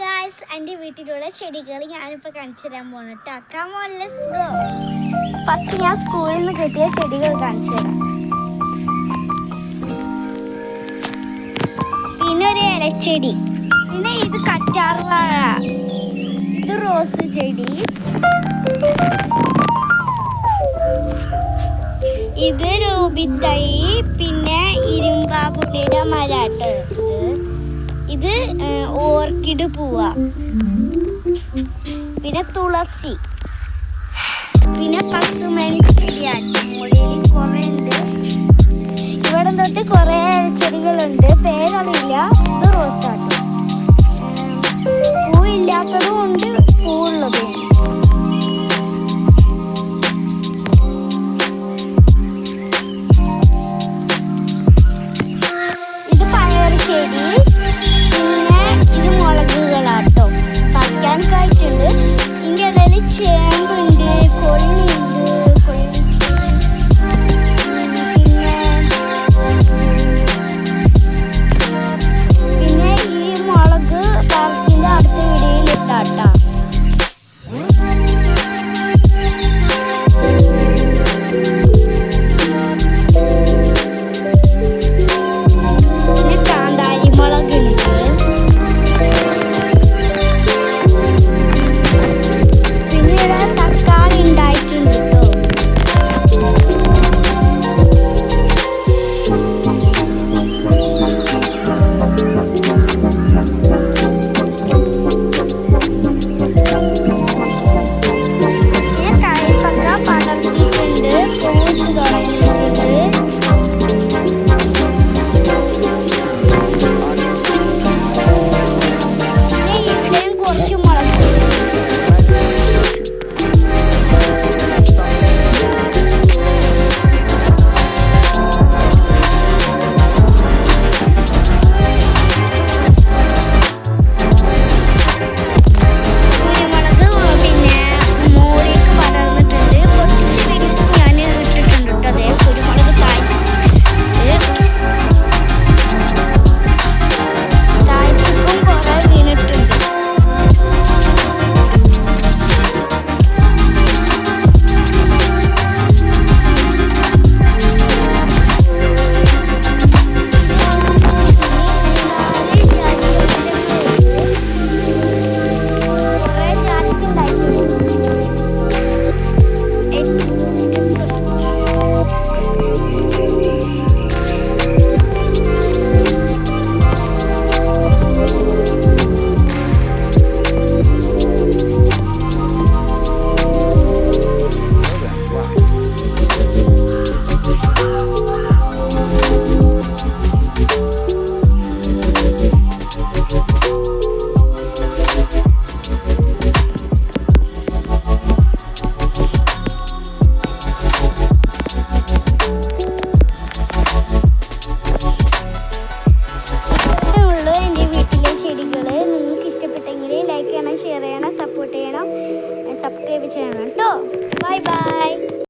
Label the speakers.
Speaker 1: Guys എന്റെ വീട്ടിലുള്ള ചെടികൾ ഞാനിപ്പോൾ കാണിച്ചു തരാൻ പോകണം കേട്ടോ കമോൺ ഫസ്റ്റ് ഞാൻ സ്കൂളിൽ നിന്ന് കിട്ടിയ ചെടികൾ കാണിച്ചു തരാം. പിന്നെ ഒരു ഇലച്ചെടി. പിന്നെ ഇത് കറ്റാർവാഴ ഇത് റോസ് ചെടി. ഇത് രൂപിത്തൈ പിന്നെ ഇരുമ്പാകുട്ടിയുടെ മരാട്ട്. ഇത് ഓർക്കിഡ് പൂവ. പിന്നെ തുളസി. പിന്നെ പത്തുമണി ചെടിയാണ് മുകളിൽ കുറേ ഉണ്ട്. ഇവിടെ തൊട്ട് കുറേ ചെടികളുണ്ട്. പേരറിയില്ല. ഇത് റോസ